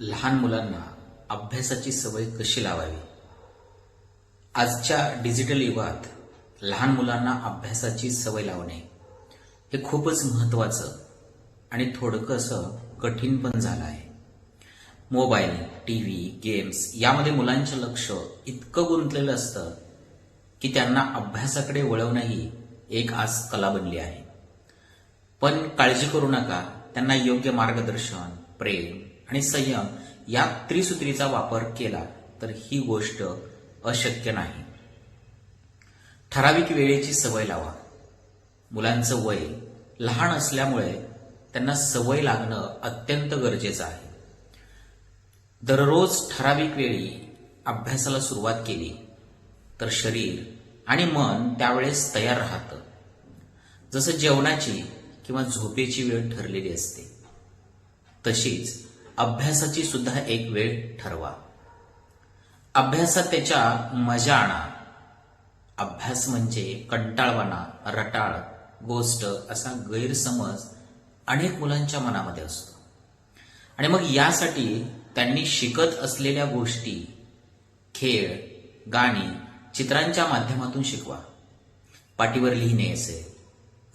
लहान मुलांना अभ्यासाची सवय कशी लावावी? आजच्या डिजिटल युगात लहान मुलांना अभ्यासाची सवय लावणे हे खूपच महत्वाचं आणि थोडकंसं कठीण पण झालं आहे. मोबाईल टी व्ही गेम्स यामध्ये मुलांचं लक्ष इतकं गुंतलेलं असतं की त्यांना अभ्यासाकडे वळवणंही एक आज कला बनली आहे. पण काळजी करू नका त्यांना योग्य मार्गदर्शन प्रेम आणि संयम या त्रिसूत्रीचा वापर केला तर ही गोष्ट अशक्य नाही. ठराविक वेळेची सवय लावा. मुलांचं वय लहान असल्यामुळे त्यांना सवय लागणं अत्यंत गरजेचं आहे. दररोज ठराविक वेळी अभ्यासाला सुरुवात केली तर शरीर आणि मन त्यावेळेस तयार राहतं. जसं जेवणाची किंवा झोपेची वेळ ठरलेली असते तशीच अभ्यासाची सुद्धा एक वेळ ठरवा. अभ्यासात त्याच्या मजा आणा. अभ्यास म्हणजे कंटाळवाणा रटाळ गोष्ट असा गैरसमज अनेक मुलांच्या मनामध्ये असतो. आणि मग यासाठी त्यांनी शिकत असलेल्या गोष्टी खेळ गाणी चित्रांच्या माध्यमातून शिकवा. पाटीवर लिहिणे असेल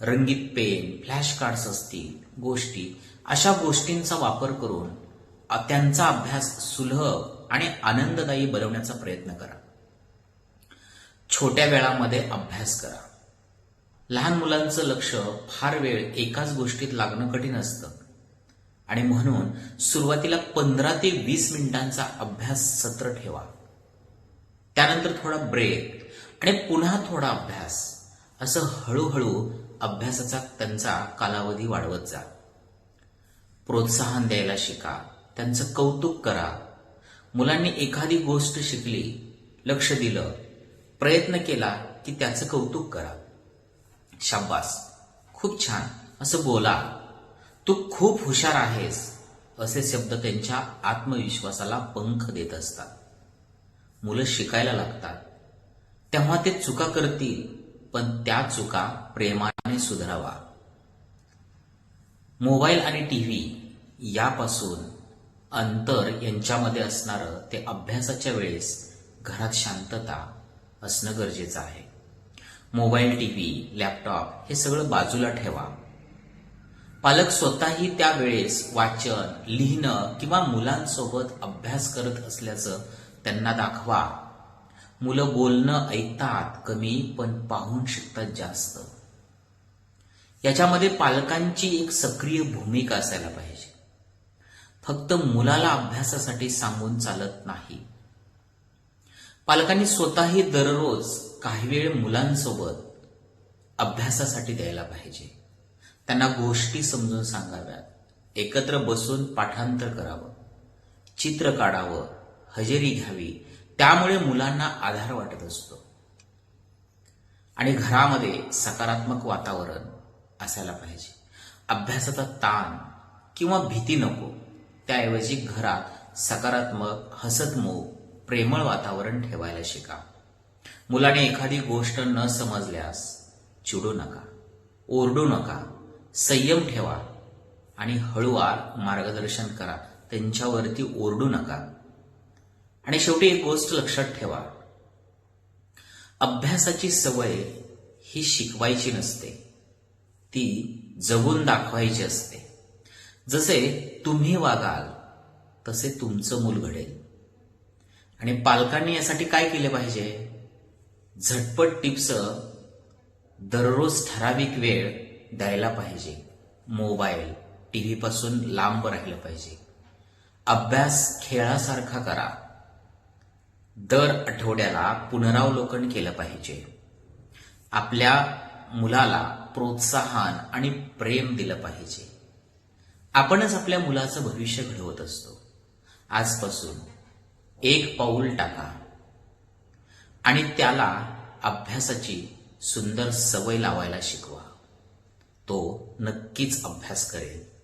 रंगीत पेन फ्लॅश कार्ड्स असतील गोष्टी अशा गोष्टींचा वापर करून त्यांचा अभ्यास सुलभ आणि आनंददायी बनवण्याचा प्रयत्न करा. छोट्या वेळामध्ये अभ्यास करा. लहान मुलांचं लक्ष फार वेळ एकाच गोष्टीत लागणं कठीण असतं. आणि म्हणून सुरुवातीला पंधरा ते वीस मिनिटांचा अभ्यास सत्र ठेवा. त्यानंतर थोडा ब्रेक आणि पुन्हा थोडा अभ्यास. असं हळूहळू अभ्यासाचा त्यांचा कालावधी वाढवत जा. प्रोत्साहन द्यायला शिका. त्यांचं कौतुक करा. मुलांनी एखादी गोष्ट शिकली लक्ष दिलं प्रयत्न केला की त्याचं कौतुक करा. शाब्बास खूप छान. असं बोला. तू खूप हुशार आहेस असे शब्द त्यांच्या आत्मविश्वासाला पंख देत असतात. मुलं शिकायला लागतात. तेव्हा ते चुका करतील पण त्या चुका प्रेमाने सुधारावा. मोबाईल आणि टीव्ही यापासून अंतर यांच्यामध्ये असणारं ते अभ्यासाच्या वेळेस घरात शांतता असणं गरजेचं आहे. मोबाईल टीव्ही लॅपटॉप हे सगळं बाजूला ठेवा. पालक स्वतःही त्या वेळेस वाचन लिहिणं किंवा मुलांसोबत अभ्यास करत असल्याचं त्यांना दाखवा. मुलं बोलणं ऐकतात कमी पण पाहून शिकतात जास्त. याच्यामध्ये पालकांची एक सक्रिय भूमिका असायला पाहिजे. फक्त मुलाला अभ्यासासाठी सांगून चालत नाही. पालकांनी स्वतःही दररोज काही वेळ मुलांसोबत अभ्यासासाठी द्यायला पाहिजे. त्यांना गोष्टी समजून सांगाव्यात. एकत्र बसून पाठांतर करावं. चित्र काढावं. हजेरी घ्यावी. त्यामुळे मुलांना आधार वाटत असतो. आणि घरामध्ये सकारात्मक वातावरण असायला पाहिजे. अभ्यासाचा ताण किंवा भीती नको. त्याऐवजी घरात सकारात्मक हसतमुख प्रेमळ वातावरण ठेवायला शिका. मुलाने एखादी गोष्ट न समजल्यास चिडू नका ओरडू नका संयम ठेवा आणि हळूवार मार्गदर्शन करा. त्यांच्यावरती ओरडू नका. आणि शेवटी एक गोष्ट लक्षात ठेवा. अभ्यासाची सवय ही शिकवायची नसते. ती जगून दाखवायची असते. जसे तुम्ही वागाल तसे तुमचं मूल घडेल. आणि पालकांनी यासाठी काय केले पाहिजे? झटपट टिप्स दररोज ठराविक वेळ द्यायला पाहिजे. मोबाईल टीव्हीपासून लांब राहिलं पाहिजे. अभ्यास खेळासारखा करा. दर आठवड्याला पुनरावलोकन केलं पाहिजे. आपल्या मुलाला प्रोत्साहन आणि प्रेम दिलं पाहिजे. आपणच आपल्या मुलाचं भविष्य घडवत असतो. आजपासून एक पाऊल टाका. आणि त्याला अभ्यासाची सुंदर सवय लावायला शिकवा. तो नक्कीच अभ्यास करेल.